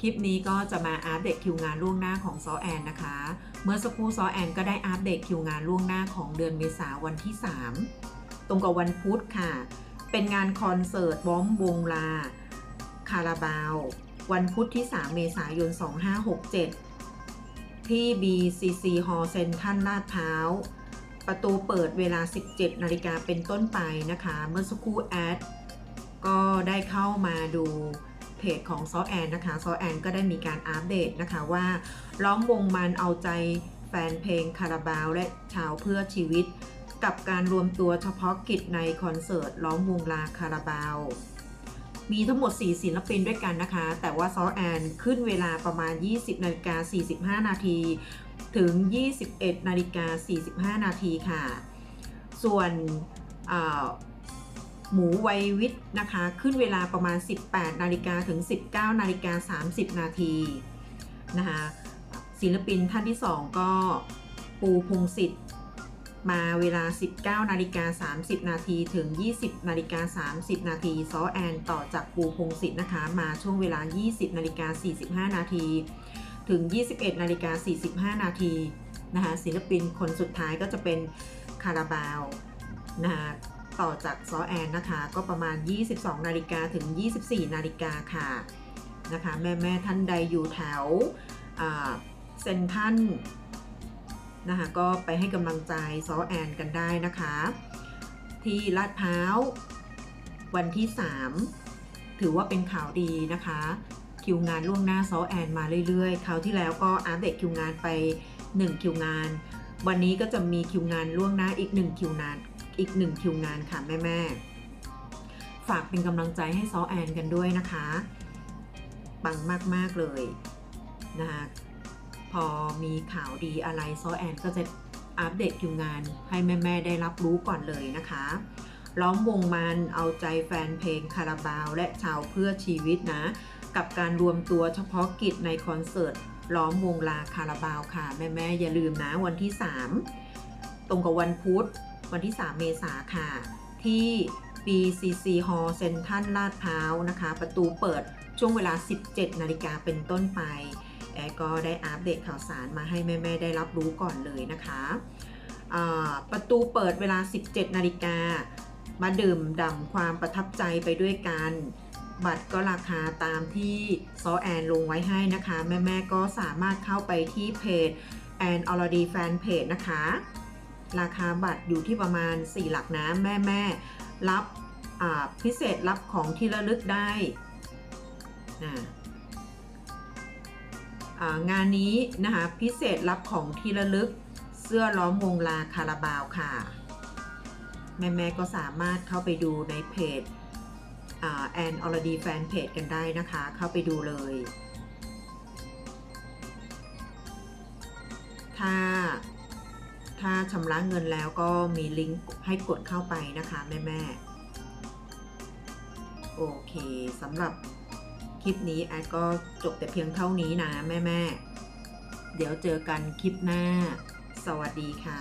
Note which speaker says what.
Speaker 1: คลิปนี้ก็จะมาอัปเดตคิวงานล่วงหน้าของซอแอนนะคะ เมื่อสักครู่ซอแอนก็ได้อัปเดตคิวงานล่วงหน้าของเดือนเมษาวันที่ 3 ตรงกับวันพุธค่ะ เป็นงานคอนเสิร์ตบ้อมวงลา คาราบาว วันพุธที่ 3 เมษายน 2567 ที่ BCC Hall เซนทรัลลาดพร้าว ประตูเปิดเวลา 17 นาฬิกาเป็นต้นไปนะคะ เมื่อสักครู่แอดก็ได้เข้ามาดู เพจของซอแอนนะคะซอแอนก็ได้มีการอัปเดตนะคะว่าล้อมวงมันเอาใจแฟนเพลงคาราบาวและชาวเพื่อชีวิต กับการรวมตัวเฉพาะกิจในคอนเสิร์ตล้อมวงลาคาราบาวมีทั้งหมด 4 ศิลปินด้วยกันนะคะ แต่ว่าซอแอนขึ้นเวลาประมาณ 20นาฬิกา45 นาที ถึง 21นาฬิกา45 นาทีค่ะ ส่วนอ่า หมูวัยวิทย์นะคะ ขึ้นเวลาประมาณ 18 นาฬิกาถึง 19 นาฬิกา 30 นาทีนะคะศิลปินท่านที่ 2 ก็ปูพงศิษฐ์มาเวลา 19 นาฬิกา 30 นาทีถึง 20 นาฬิกา 30 นาทีซอแอนต่อจากปูพงศิษฐ์นะคะ มาช่วงเวลา 20 นาฬิกา 45 นาทีถึง 21 นาฬิกา 45 นาทีนะคะศิลปินคนสุดท้ายก็จะเป็นคาราบาวนะคะ ต่อจากซอแอนนะคะ ก็ประมาณ 22 นาฬิกาถึง 24 นาฬิกาค่ะนะคะแม่แม่ท่านใดอยู่แถวเซนทันนะคะก็ไปให้กำลังใจซอแอนกันได้นะคะ ที่ลาดพร้าววันที่ 3 ถือว่าเป็นข่าวดีนะคะ คิวงานล่วงหน้าซอแอนมาเรื่อยๆคราวที่แล้วก็อัปเดตคิวงานไป 1 คิวงาน วันนี้ก็จะมีคิวงานล่วงหน้าอีก 1 คิวงาน อีก1คิวงานค่ะแม่ๆฝากเป็นกำลังใจให้ซอแอนกันด้วยนะคะปังมาก ๆ เลยนะคะพอมีข่าวดีอะไรซอแอนก็จะอัปเดตคิวงานให้แม่ ๆ ได้รับรู้ก่อนเลยนะคะล้อมวงมันเอาใจแฟนเพลงคาราบาว และชาวเพื่อชีวิตนะ กับการรวมตัวเฉพาะกิจในคอนเสิร์ตล้อมวงลาคาราบาวค่ะ แม่ ๆ อย่าลืมนะวันที่ 3 ตรงกับวันพุธ วันที่ 3 เมษาค่ะ ที่ BCC Hall เซ็นทรัลลาดพร้าวนะคะ ประตูเปิดช่วงเวลา 17 นาฬิกาเป็นต้นไป แอร์ก็ได้อัปเดตข่าวสารมาให้แม่ ๆ ได้รับรู้ก่อนเลยนะคะ ประตูเปิดเวลา 17 นาฬิกา มาดื่มด่ำความประทับใจไปด้วยกัน บัตรก็ราคาตามที่ซอแอนลงไว้ให้นะคะ แม่ ๆ ก็สามารถเข้าไปที่เพจแอนออร์ดีแฟนเพจนะคะ ราคาบัตรอยู่ที่ประมาณ 4 หลักนะแม่แม่รับพิเศษรับของที่ระลึกได้นะงานนี้นะคะพิเศษรับของที่ระลึกเสื้อล้อมวงลาคาราบาวค่ะ แม่ๆก็สามารถเข้าไปดูในเพจแอนออร์ดีแฟนเพจกันได้นะคะ เข้าไปดูเลย ถ้า ถ้าชำระเงินแล้วก็มีลิงก์ให้กดเข้าไปนะคะแม่แม่โอเคสำหรับคลิปนี้แอดก็จบแต่เพียงเท่านี้นะแม่แม่เดี๋ยวเจอกันคลิปหน้า สวัสดีค่ะ